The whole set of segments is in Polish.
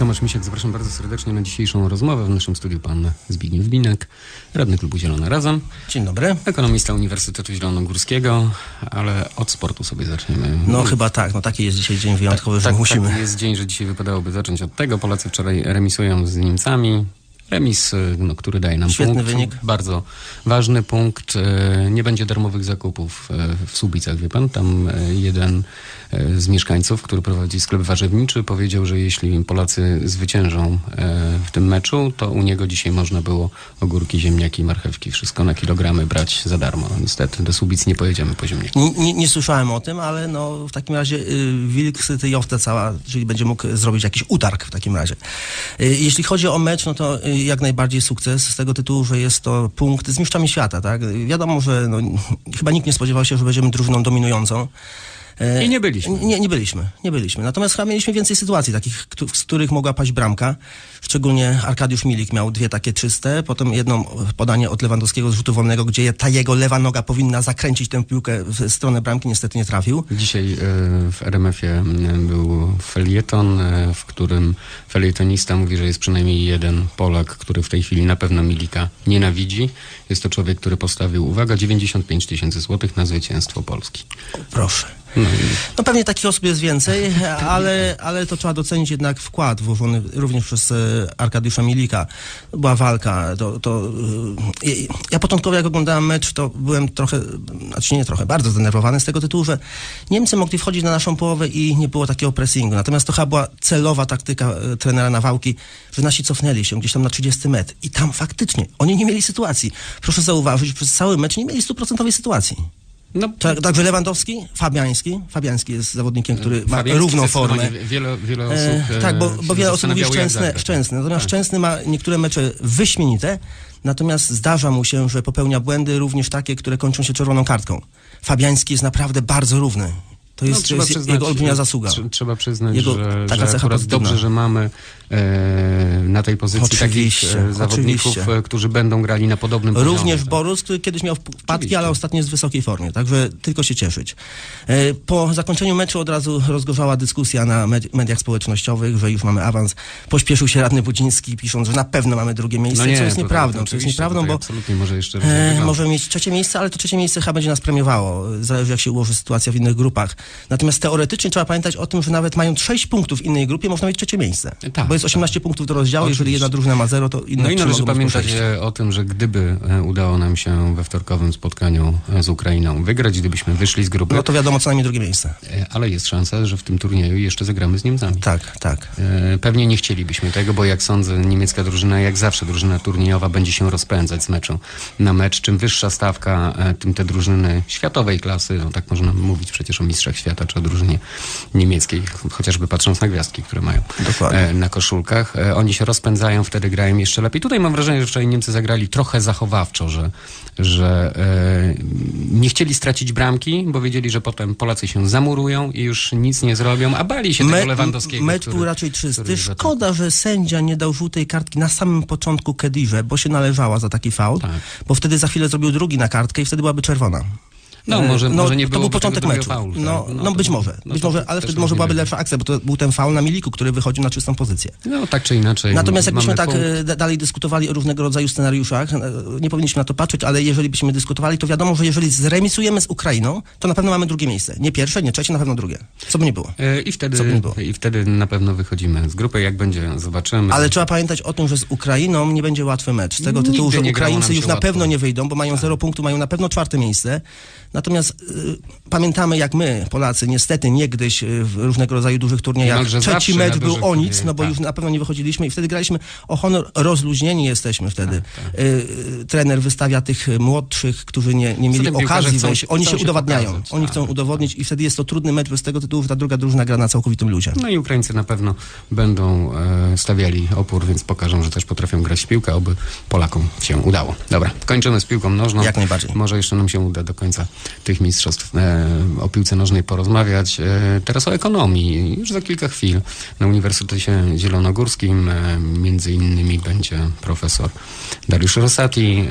Tomasz Misiak, zapraszam bardzo serdecznie na dzisiejszą rozmowę. W naszym studiu pan Zbigniew Binek, radny klubu Zielona Razem, Dzień dobry. ekonomista Uniwersytetu Zielonogórskiego, ale od sportu sobie zaczniemy. No chyba tak, no taki jest dzisiaj dzień wyjątkowy, że tak, musimy. Taki jest dzień, że dzisiaj wypadałoby zacząć od tego. Polacy wczoraj remisują z Niemcami. Remis, no, który daje nam Świetny punkt. wynik. Bardzo ważny punkt. Y, Nie będzie darmowych zakupów y, w Słubicach, wie pan. Tam y, jeden z mieszkańców, który prowadzi sklep warzywniczy, powiedział, że jeśli Polacy zwyciężą y, w tym meczu, to u niego dzisiaj można było ogórki, ziemniaki, marchewki, wszystko na kilogramy brać za darmo. Niestety do Słubic nie pojedziemy po ziemniaki. Nie, nie, słyszałem o tym, ale no w takim razie y, wilk syty i owca cała, czyli będzie mógł zrobić jakiś utarg w takim razie. Y, jeśli chodzi o mecz, no to y, jak najbardziej sukces z tego tytułu, że jest to punkt z mistrzami świata, tak? Wiadomo, że no, chyba nikt nie spodziewał się, że będziemy drużyną dominującą. Y, I nie byliśmy. Nie, nie byliśmy, nie byliśmy. Natomiast chyba mieliśmy więcej sytuacji takich, z których mogła paść bramka. Szczególnie Arkadiusz Milik miał dwie takie czyste, potem jedno podanie od Lewandowskiego z rzutu wolnego, gdzie ta jego lewa noga powinna zakręcić tę piłkę w stronę bramki, niestety nie trafił. Dzisiaj e, w RMF-ie m, był felieton, e, w którym felietonista mówi, że jest przynajmniej jeden Polak, który w tej chwili na pewno Milika nienawidzi. Jest to człowiek, który postawił, uwaga, 95 tysięcy złotych na zwycięstwo Polski. Proszę. No No pewnie takich osób jest więcej, ale, ale to trzeba docenić jednak wkład włożony również przez e, Arkadiusza Milika. Była walka. To, to, e, ja początkowo jak oglądałem mecz, to byłem trochę, znaczy nie trochę, bardzo zdenerwowany z tego tytułu, że Niemcy mogli wchodzić na naszą połowę i nie było takiego pressingu. Natomiast to chyba była celowa taktyka e, trenera Nawałki, że nasi cofnęli się gdzieś tam na 30 metr i tam faktycznie oni nie mieli sytuacji. Proszę zauważyć, przez cały mecz nie mieli stuprocentowej sytuacji. No, Tak, także Lewandowski, Fabiański. Fabiański jest zawodnikiem, który ma Fabiański równą formę. Wiele, wiele osób E, e, tak, bo, bo wiele osób mówi Szczęsny. Szczęsny. Natomiast Tak. Szczęsny ma niektóre mecze wyśmienite, natomiast zdarza mu się, że popełnia błędy również takie, które kończą się czerwoną kartką. Fabiański jest naprawdę bardzo równy. To jest, to jest jego olbrzymia zasługa. trze- Trzeba przyznać, Jego że, taka że cecha akurat pozytywna. dobrze, że mamy e, na tej pozycji Oczywiście, takich e, zawodników, oczywiście. e, którzy będą grali na podobnym poziomie. Również tak. Borus, który kiedyś miał wpadki, Oczywiście. ale ostatnio jest w wysokiej formie, także tylko się cieszyć. E, Po zakończeniu meczu od razu rozgorzała dyskusja na med- mediach społecznościowych, że już mamy awans. Pośpieszył się radny Budziński, pisząc, że na pewno mamy drugie miejsce, co jest No to- nieprawdą. To jest oczywiście, nieprawdą, bo absolutnie może jeszcze E, możemy mieć trzecie miejsce, ale to trzecie miejsce chyba będzie nas premiowało. Zależy, jak się ułoży sytuacja w innych grupach. Natomiast teoretycznie trzeba pamiętać o tym, że nawet mając 6 punktów w innej grupie, można mieć trzecie miejsce. Tak, bo jest 18 punktów do rozdziału. Jeżeli Oczywiście. jedna drużyna ma 0, to inne No i należy pamiętać o tym, że gdyby e, udało nam się we wtorkowym spotkaniu z Ukrainą wygrać, gdybyśmy wyszli z grupy, No to wiadomo, co najmniej drugie miejsce. e, ale jest szansa, że w tym turnieju jeszcze zagramy z Niemcami. Tak, tak. E, Pewnie nie chcielibyśmy tego, bo jak sądzę, niemiecka drużyna, jak zawsze drużyna turniejowa, będzie się rozpędzać z meczu na mecz. Czym wyższa stawka, tym te drużyny światowej klasy, no tak można mówić przecież o mistrzach świata czy o drużynie niemieckiej, ch- chociażby patrząc na gwiazdki, które mają Dokładnie. na koszulkach. E, Oni się rozpędzają, wtedy grają jeszcze lepiej. Tutaj mam wrażenie, że wczoraj Niemcy zagrali trochę zachowawczo, że, że e, nie chcieli stracić bramki, bo wiedzieli, że potem Polacy się zamurują i już nic nie zrobią, a bali się tego Lewandowskiego. mecz który- był raczej czysty. Szkoda, że sędzia nie dał żółtej kartki na samym początku Kedirze, bo się należała za taki faul, Tak. bo wtedy za chwilę zrobił drugi na kartkę i wtedy byłaby czerwona. No, może, E, może nie to był początek meczu. Faulu, tak? no, no, to- być może, no być może, ale wtedy może byłaby lepsza akcja, bo to był ten faul na Miliku, który wychodził na czystą pozycję. No tak czy inaczej. Natomiast jakbyśmy tak punkt. e, da- dalej dyskutowali o różnego rodzaju scenariuszach, e, nie powinniśmy na to patrzeć, ale jeżeli byśmy dyskutowali, to wiadomo, że jeżeli zremisujemy z Ukrainą, to na pewno mamy drugie miejsce. Nie pierwsze, nie trzecie, na pewno drugie. Co by nie było. E, I Co by wtedy, nie było. I wtedy na pewno wychodzimy z grupy. Jak będzie, zobaczymy. Ale trzeba pamiętać o tym, że z Ukrainą nie będzie łatwy mecz. Z tego Nigdy tytułu, że Ukraińcy już na. Tak. pewno nie wyjdą, bo mają zero punktów, mają na pewno czwarte miejsce. Natomiast y, pamiętamy, jak my, Polacy, niestety niegdyś y, w różnego rodzaju dużych turniejach, trzeci mecz był o nic, no bo tak. już na pewno nie wychodziliśmy i wtedy graliśmy o honor, rozluźnieni jesteśmy wtedy. Tak, Y, y, trener wystawia tych młodszych, którzy nie, nie mieli okazji wejść. Oni się udowadniają. pokazać, Oni tak, chcą tak. udowodnić i wtedy jest to trudny mecz, bo z tego tytułu, ta druga drużyna gra na całkowitym luzie. No i Ukraińcy na pewno będą e, stawiali opór, więc pokażą, że też potrafią grać w piłkę, oby Polakom się udało. Dobra, kończymy z piłką nożną. Jak najbardziej. Może jeszcze nam się uda do końca tych mistrzostw e, o piłce nożnej porozmawiać. E, teraz o ekonomii. Już za kilka chwil na Uniwersytecie Zielonogórskim e, między innymi będzie profesor Dariusz Rosati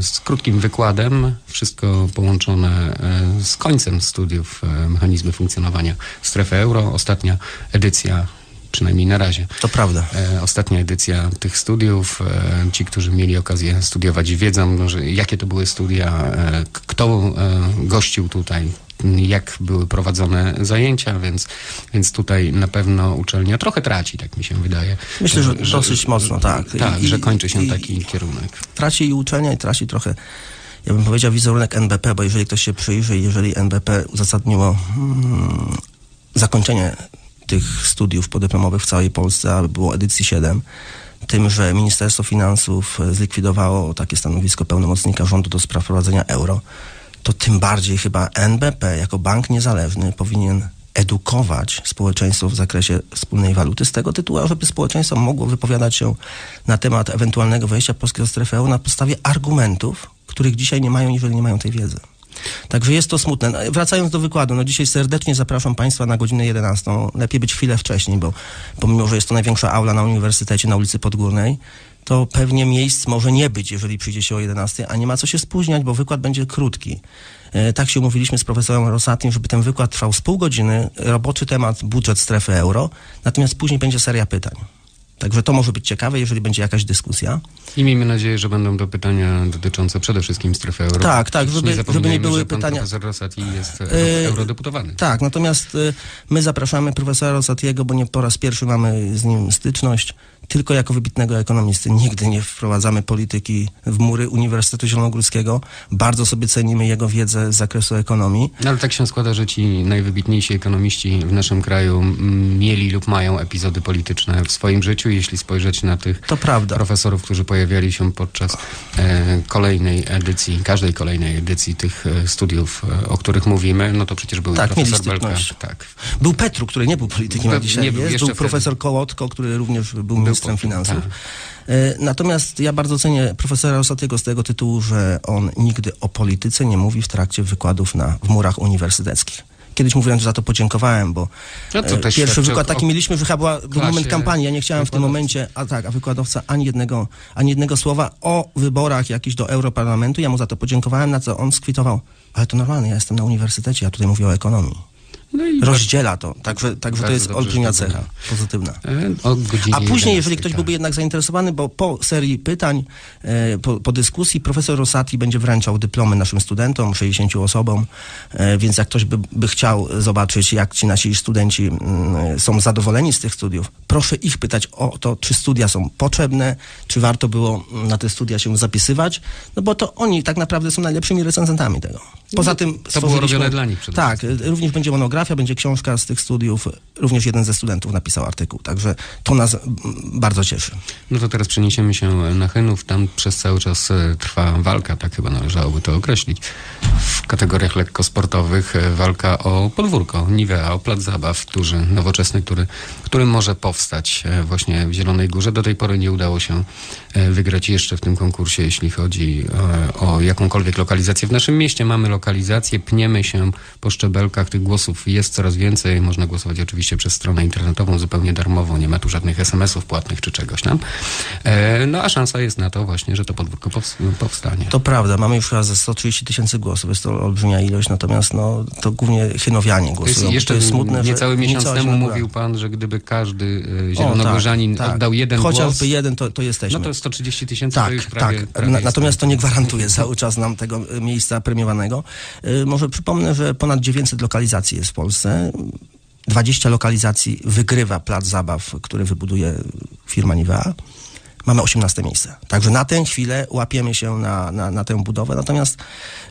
z krótkim wykładem. Wszystko połączone z końcem studiów mechanizmy funkcjonowania strefy euro. Ostatnia edycja przynajmniej na razie. To prawda. E, Ostatnia edycja tych studiów. e, Ci, którzy mieli okazję studiować, wiedzą, że jakie to były studia, e, kto gościł tutaj, jak były prowadzone zajęcia, więc, więc tutaj na pewno uczelnia trochę traci, tak mi się wydaje. Myślę, że dosyć mocno, tak. Tak, I- że kończy się i- taki kierunek. traci i uczelnia i traci trochę, ja bym powiedział, wizerunek NBP, bo jeżeli ktoś się przyjrzy, jeżeli NBP uzasadniło mm, zakończenie tych studiów podyplomowych w całej Polsce, a było edycji 7, tym, że Ministerstwo Finansów e, zlikwidowało takie stanowisko pełnomocnika rządu do spraw prowadzenia euro, to tym bardziej chyba NBP jako bank niezależny powinien edukować społeczeństwo w zakresie wspólnej waluty z tego tytułu, żeby społeczeństwo mogło wypowiadać się na temat ewentualnego wejścia Polski do strefy euro na podstawie argumentów, których dzisiaj nie mają, jeżeli nie mają tej wiedzy. Także jest to smutne. No, Wracając do wykładu, no dzisiaj serdecznie zapraszam Państwa na godzinę 11. Lepiej być chwilę wcześniej, bo pomimo, że jest to największa aula na uniwersytecie na ulicy Podgórnej, to pewnie miejsc może nie być, jeżeli przyjdzie się o 11, a nie ma co się spóźniać, bo wykład będzie krótki. E, Tak się umówiliśmy z profesorem Rosatim, żeby ten wykład trwał z pół godziny, roboczy temat budżet strefy euro, natomiast później będzie seria pytań. Także to może być ciekawe, jeżeli będzie jakaś dyskusja. I miejmy nadzieję, że będą to pytania dotyczące przede wszystkim strefy euro. Tak, tak, żeby- żeby nie były że pan pytania- profesor Rosati jest E, e, eurodeputowany. Tak, natomiast y, my zapraszamy profesora Rosatiego, bo nie po raz pierwszy mamy z nim styczność, tylko jako wybitnego ekonomisty. Nigdy nie wprowadzamy polityki w mury Uniwersytetu Zielonogórskiego. Bardzo sobie cenimy jego wiedzę z zakresu ekonomii. No, ale tak się składa, że ci najwybitniejsi ekonomiści w naszym kraju mm, mieli lub mają epizody polityczne w swoim życiu. Jeśli spojrzeć na tych profesorów, którzy pojawiali się podczas e, kolejnej edycji, każdej kolejnej edycji tych e, studiów, e, o których mówimy, no to przecież był Tak, profesor Belka. Tak. Był Petru, który nie był politykiem, a dzisiaj nie był, jest. Był wtedy. profesor Kołotko, który również był ministrem finansów. tak. E, Natomiast ja bardzo cenię profesora Rosatiego z tego tytułu, że on nigdy o polityce nie mówi w trakcie wykładów na, w murach uniwersyteckich. Kiedyś wręcz za to podziękowałem, bo No e, pierwszy wykład taki mieliśmy, że była, był moment kampanii. Ja nie chciałem w tym momencie, a tak, a wykładowca ani jednego, ani jednego słowa o wyborach jakichś do Europarlamentu. Ja mu za to podziękowałem, na co on skwitował. Ale to normalne, ja jestem na uniwersytecie, ja tutaj mówię o ekonomii. No i Rozdziela to, także, także to jest olbrzymia cecha pozytywna. e, A później, 11, jeżeli ktoś tak. byłby jednak zainteresowany, bo po serii pytań, e, po, po dyskusji, profesor Rosati będzie wręczał dyplomy naszym studentom, 60 osobom, e, więc jak ktoś by, by chciał zobaczyć, jak ci nasi studenci mm, są zadowoleni z tych studiów, proszę ich pytać o to, czy studia są potrzebne, czy warto było na te studia się zapisywać, no bo to oni tak naprawdę są najlepszymi recenzentami tego. Poza tym No, to było robione dla nich przede Tak, również będzie monografia, będzie książka z tych studiów, również jeden ze studentów napisał artykuł, także to nas bardzo cieszy. No to teraz przeniesiemy się na Chynów. Tam przez cały czas e, trwa walka, tak chyba należałoby to określić. W kategoriach lekkosportowych e, walka o podwórko, Nivea, o plac zabaw duży, nowoczesny, który, który może powstać e, właśnie w Zielonej Górze. Do tej pory nie udało się wygrać jeszcze w tym konkursie, jeśli chodzi o jakąkolwiek lokalizację w naszym mieście. Mamy lokalizację, pniemy się po szczebelkach, tych głosów jest coraz więcej. Można głosować oczywiście przez stronę internetową, zupełnie darmowo, nie ma tu żadnych SMS-ów płatnych czy czegoś tam. E, No a szansa jest na to właśnie, że to podwórko pows- powstanie. To prawda, mamy już chyba ze 130 tysięcy głosów, jest to olbrzymia ilość, natomiast no, to głównie chynowianie To jest głosują. jeszcze to jest smutne, niecały miesiąc temu mówił pan, że gdyby każdy e, O, zielonogórzanin tak, tak. oddał jeden Chociażby głos, jeden, to, to jesteśmy. no to 130 tysięcy to Tak, już prawie, tak. prawie natomiast to nie gwarantuje cały czas nam tego y, miejsca premiowanego. Y, Może przypomnę, że ponad 900 lokalizacji jest Polsce. 20 lokalizacji wygrywa plac zabaw, który wybuduje firma Nivea. Mamy 18 miejsce. Także na tę chwilę łapiemy się na, na, na tę budowę. Natomiast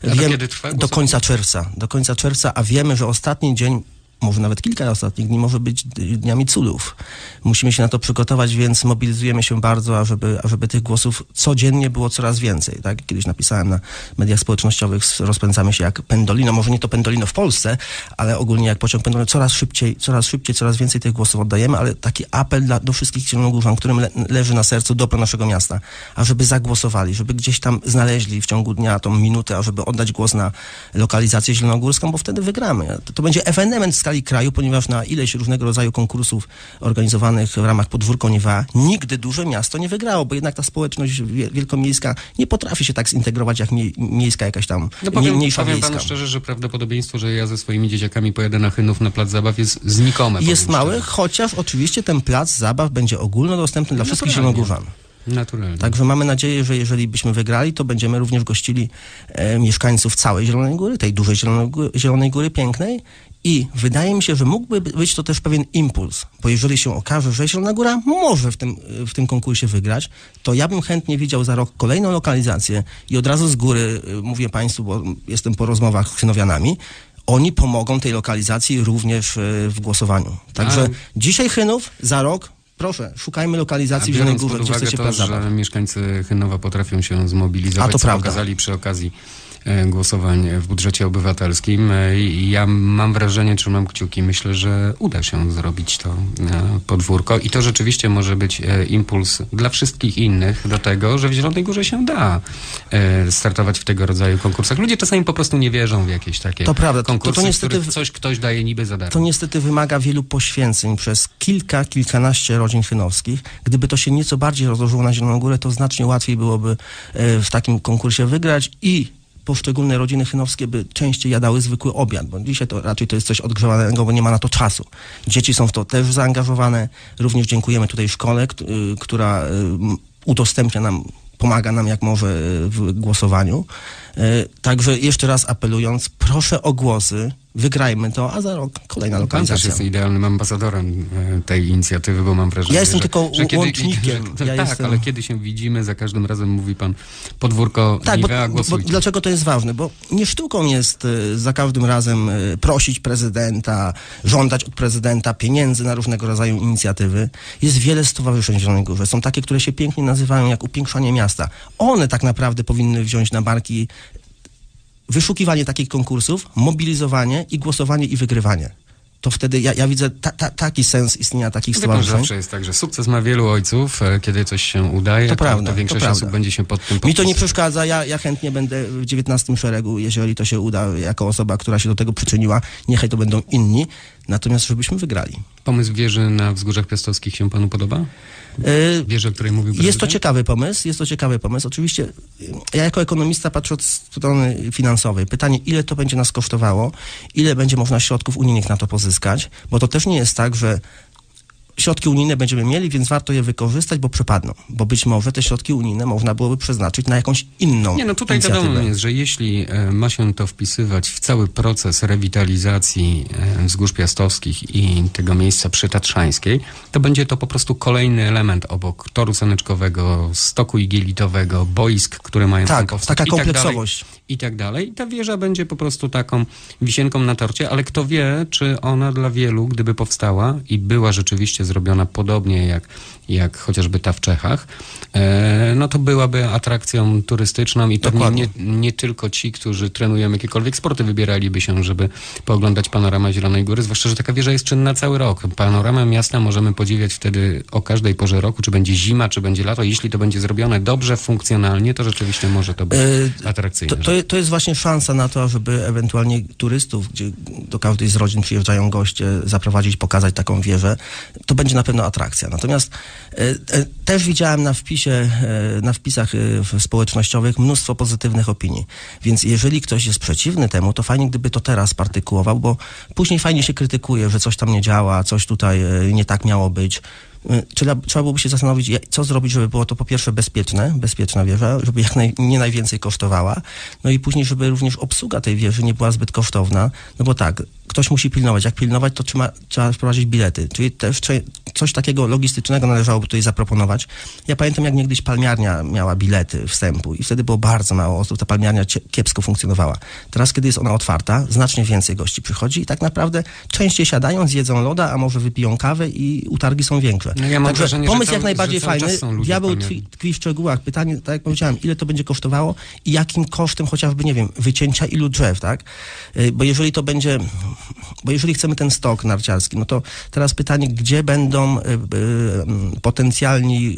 A do końca czerwca. Do końca czerwca, a wiemy, że ostatni dzień może nawet kilka ostatnich dni może być dniami cudów. Musimy się na to przygotować, więc mobilizujemy się bardzo, ażeby, ażeby tych głosów codziennie było coraz więcej. Tak? Kiedyś napisałem na mediach społecznościowych, rozpędzamy się jak pendolino, może nie to pendolino w Polsce, ale ogólnie jak pociąg pendolino, coraz szybciej, coraz szybciej, coraz więcej tych głosów oddajemy, ale taki apel dla, do wszystkich zielonogórzan, którym le, leży na sercu dobro naszego miasta, ażeby zagłosowali, żeby gdzieś tam znaleźli w ciągu dnia tą minutę, ażeby oddać głos na lokalizację zielonogórską, bo wtedy wygramy. To, to będzie ewenement skali kraju, ponieważ na ileś różnego rodzaju konkursów organizowanych w ramach podwórko Niewa nigdy duże miasto nie wygrało, bo jednak ta społeczność wie- wielkomiejska nie potrafi się tak zintegrować jak mie- miejska jakaś tam No powiem, mniej- mniejsza powiem panu szczerze, że prawdopodobieństwo, że ja ze swoimi dzieciakami pojadę na Chynów na plac zabaw jest znikome. Jest mały, szczerze. chociaż oczywiście ten plac zabaw będzie ogólnodostępny dla wszystkich Naturalnie. zielonogórzan. Naturalnie. Także mamy nadzieję, że jeżeli byśmy wygrali, to będziemy również gościli e, mieszkańców całej Zielonej Góry, tej dużej Zielonej Góry, Zielonej Góry pięknej. I wydaje mi się, że mógłby być to też pewien impuls, bo jeżeli się okaże, że Zielona Góra może w tym, w tym konkursie wygrać, to ja bym chętnie widział za rok kolejną lokalizację i od razu z góry y, mówię Państwu, bo jestem po rozmowach z Chynowianami, oni pomogą tej lokalizacji również y, w głosowaniu. Także Ale- dzisiaj Chynów, za rok, proszę, szukajmy A lokalizacji w Zielonej Górze, pod gdzie chcecie to, że mieszkańcy Chynowa potrafią się zmobilizować, A to co prawda. pokazali przy okazji głosowań w budżecie obywatelskim. E, ja mam wrażenie, trzymam kciuki, myślę, że uda się zrobić to e, podwórko i to rzeczywiście może być e, impuls dla wszystkich innych do tego, że w Zielonej Górze się da e, startować w tego rodzaju konkursach. Ludzie czasami po prostu nie wierzą w jakieś takie To prawda, to- to konkursy, niestety w coś ktoś daje niby za darmo. To niestety wymaga wielu poświęceń przez kilka, kilkanaście rodzin chynowskich. Gdyby to się nieco bardziej rozłożyło na Zieloną Górę, to znacznie łatwiej byłoby e, w takim konkursie wygrać i poszczególne rodziny chynowskie by częściej jadały zwykły obiad, bo dzisiaj to raczej to jest coś odgrzewanego, bo nie ma na to czasu. Dzieci są w to też zaangażowane. Również dziękujemy tutaj szkole, y, która y, udostępnia nam, pomaga nam jak może y, w głosowaniu. Także jeszcze raz apelując, proszę o głosy, wygrajmy to, a za rok kolejna Pan też lokalizacja. jest idealnym ambasadorem e, tej inicjatywy, bo mam wrażenie, Ja jestem że, tylko że kiedy, łącznikiem. Że, Ja tak, jestem- ale kiedy się widzimy, za każdym razem mówi pan podwórko Tak, bo, Nivea, bo, bo dlaczego to jest ważne? Bo nie sztuką jest y, za każdym razem y, prosić prezydenta, żądać od prezydenta pieniędzy na różnego rodzaju inicjatywy. Jest wiele stowarzyszeń w Zielonej Górze. Są takie, które się pięknie nazywają jak upiększanie miasta. One tak naprawdę powinny wziąć na barki wyszukiwanie takich konkursów, mobilizowanie i głosowanie i wygrywanie. To wtedy ja, ja widzę ta, ta, taki sens istnienia takich stowarzyszeń. zawsze jest tak, że sukces ma wielu ojców, e, kiedy coś się udaje, To prawda, to to większość prawda. osób będzie się pod tym Mi to nie przeszkadza, ja, ja chętnie będę w 19 szeregu, jeżeli to się uda, jako osoba, która się do tego przyczyniła, niechaj to będą inni, natomiast żebyśmy wygrali. Pomysł wieży na Wzgórzach Piastowskich się panu podoba? Yy, Wieży, o której mówił Jest to prezydent? ciekawy pomysł, jest to ciekawy pomysł. Oczywiście ja jako ekonomista patrzę od strony finansowej. Pytanie, ile to będzie nas kosztowało, ile będzie można środków unijnych na to pozyskać, bo to też nie jest tak, że środki unijne będziemy mieli, więc warto je wykorzystać, bo przepadną. Bo być może te środki unijne można byłoby przeznaczyć na jakąś inną Nie, no tutaj inicjatywę. wiadomo jest, że jeśli e, ma się to wpisywać w cały proces rewitalizacji e, wzgórz piastowskich i tego miejsca przy Tatrzańskiej, to będzie to po prostu kolejny element obok toru saneczkowego, stoku igielitowego, boisk, które mają Tak, tam powstać taka tak kompleksowość. I tak dalej. I ta wieża będzie po prostu taką wisienką na torcie, ale kto wie, czy ona dla wielu, gdyby powstała i była rzeczywiście zrobiona podobnie jak, jak chociażby ta w Czechach, e, no to byłaby atrakcją turystyczną i Dokładnie. nie, nie tylko ci, którzy trenują jakiekolwiek sporty, wybieraliby się, żeby pooglądać panoramę Zielonej Góry, zwłaszcza, że taka wieża jest czynna cały rok. Panoramę miasta możemy podziwiać wtedy o każdej porze roku, czy będzie zima, czy będzie lato. Jeśli to będzie zrobione dobrze, funkcjonalnie, to rzeczywiście może to być E, atrakcyjne. To, to, to jest właśnie szansa na to, żeby ewentualnie turystów, gdzie do każdej z rodzin przyjeżdżają goście, zaprowadzić, pokazać taką wieżę. To będzie na pewno atrakcja. Natomiast e, e, też widziałem na wpisie, e, na wpisach społecznościowych mnóstwo pozytywnych opinii. Więc jeżeli ktoś jest przeciwny temu, to fajnie gdyby to teraz partykułował, bo później fajnie się krytykuje, że coś tam nie działa, coś tutaj nie tak miało być. Y, Trzeba, trzeba byłoby się zastanowić, co zrobić, żeby było to po pierwsze bezpieczne, bezpieczna wieża, żeby jak naj, nie najwięcej kosztowała, no i później, żeby również obsługa tej wieży nie była zbyt kosztowna, no bo tak, ktoś musi pilnować. Jak pilnować, to trzeba, trzeba wprowadzić bilety. Czyli też coś takiego logistycznego należałoby tutaj zaproponować. Ja pamiętam, jak niegdyś palmiarnia miała bilety wstępu i wtedy było bardzo mało osób. Ta palmiarnia kiepsko funkcjonowała. Teraz, kiedy jest ona otwarta, znacznie więcej gości przychodzi i tak naprawdę częściej siadają, zjedzą loda, a może wypiją kawę i utargi są większe. No ja Także wrażenie, że pomysł cały- jak najbardziej fajny. Diabeł tkwi w szczegółach. Pytanie, tak jak powiedziałem, ile to będzie kosztowało i jakim kosztem chociażby, nie wiem, wycięcia ilu drzew, tak? Y, Bo jeżeli to będzie, bo jeżeli chcemy ten stok narciarski, no to teraz pytanie, gdzie będą y, y, mm, potencjalni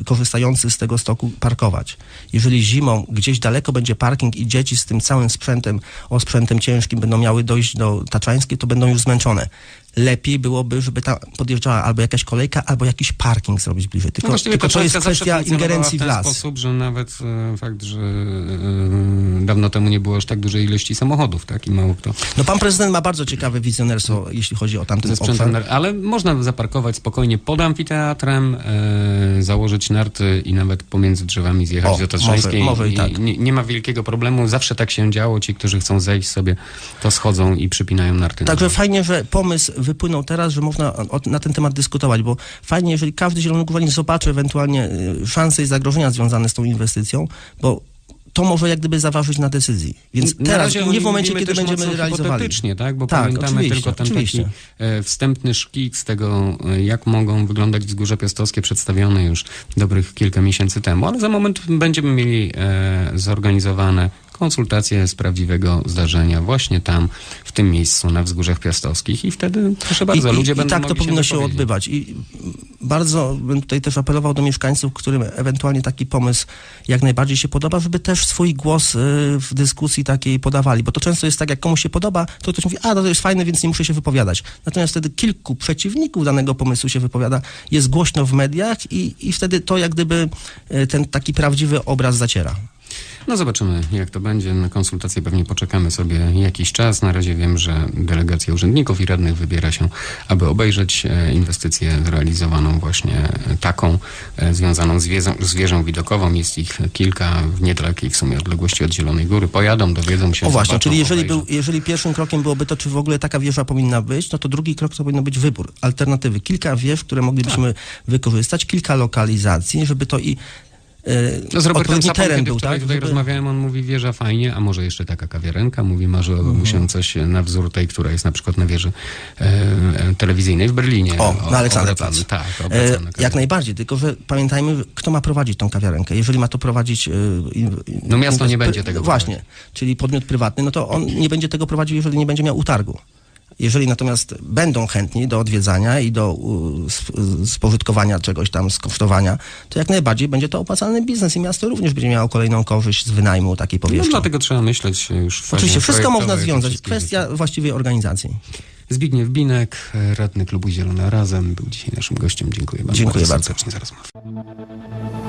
y, korzystający z tego stoku parkować. Jeżeli zimą gdzieś daleko będzie parking i dzieci z tym całym sprzętem, osprzętem ciężkim będą miały dojść do Taczańskiej, to będą już zmęczone. Lepiej byłoby, żeby tam podjeżdżała albo jakaś kolejka, albo jakiś parking zrobić bliżej. Tylko, No tylko to jest kwestia ingerencji w w ten las. sposób, że nawet e, fakt, że e, dawno temu nie było aż tak dużej ilości samochodów, tak? I mało kto No pan prezydent ma bardzo ciekawe wizjonerstwo, jeśli chodzi o tamten obszar. ale można zaparkować spokojnie pod amfiteatrem, e, założyć narty i nawet pomiędzy drzewami zjechać O, do Tatrzańskiej. może- może i tak. nie, nie ma wielkiego problemu, zawsze tak się działo. Ci, którzy chcą zejść sobie, to schodzą i przypinają narty. na Także dół. fajnie, że pomysł wypłynął teraz, że można na ten temat dyskutować, bo fajnie, jeżeli każdy zielonogórzaniec zobaczy ewentualnie y, szanse i zagrożenia związane z tą inwestycją, bo to może jak gdyby zaważyć na decyzji. Więc teraz, nie w momencie, kiedy będziemy realizowali. hipotetycznie, tak? Bo Tak, pamiętamy tylko ten oczywiście. taki e, wstępny szkic tego, e, jak mogą wyglądać wzgórza piastowskie, przedstawione już dobrych kilka miesięcy temu, ale za moment będziemy mieli e, zorganizowane konsultacje z prawdziwego zdarzenia właśnie tam, w tym miejscu, na wzgórzach piastowskich i wtedy, proszę bardzo, I, ludzie i, będą I tak to powinno się odbywać. I bardzo bym tutaj też apelował do mieszkańców, którym ewentualnie taki pomysł jak najbardziej się podoba, żeby też swój głos y, w dyskusji takiej podawali. Bo to często jest tak, jak komuś się podoba, to ktoś mówi, a to jest fajne, więc nie muszę się wypowiadać. Natomiast wtedy kilku przeciwników danego pomysłu się wypowiada, jest głośno w mediach i, i wtedy to jak gdyby y, ten taki prawdziwy obraz zaciera. No zobaczymy, jak to będzie. Na konsultacje pewnie poczekamy sobie jakiś czas. Na razie wiem, że delegacja urzędników i radnych wybiera się, aby obejrzeć e, inwestycję zrealizowaną właśnie taką, e, związaną z wieżą, z wieżą widokową. Jest ich kilka w niedalekiej w sumie odległości od Zielonej Góry. Pojadą, dowiedzą się, O właśnie, zobaczą, czyli jeżeli, obejrzą. był, jeżeli pierwszym krokiem byłoby to, czy w ogóle taka wieża powinna być, no to drugi krok to powinno być wybór, alternatywy. Kilka wież, które moglibyśmy Tak. wykorzystać, kilka lokalizacji, żeby to i z Robertem Sapą, teren był, tak? tutaj rozmawiałem, on mówi wieża fajnie, a może jeszcze taka kawiarenka. Mówi, marzyłoby mu Mhm. się coś na wzór tej, która jest na przykład na wieży e, e, telewizyjnej w Berlinie. O, na Aleksanderplatz. Tak, E, jak najbardziej, tylko że pamiętajmy, kto ma prowadzić tą kawiarenkę. Jeżeli ma to prowadzić... e, No miasto nie będzie tego Właśnie, prowadzić. czyli podmiot prywatny, no to on nie będzie tego prowadził, jeżeli nie będzie miał utargu. Jeżeli natomiast będą chętni do odwiedzania i do spożytkowania czegoś tam, skosztowania, to jak najbardziej będzie to opłacalny biznes i miasto również będzie miało kolejną korzyść z wynajmu takiej No powierzchni. dlatego trzeba myśleć już w Oczywiście, wszystko można związać. Kwestia właściwej organizacji. Zbigniew Binek, radny klubu Zielona Razem, był dzisiaj naszym gościem. Dziękuję bardzo, Dziękuję bardzo. serdecznie za rozmowę.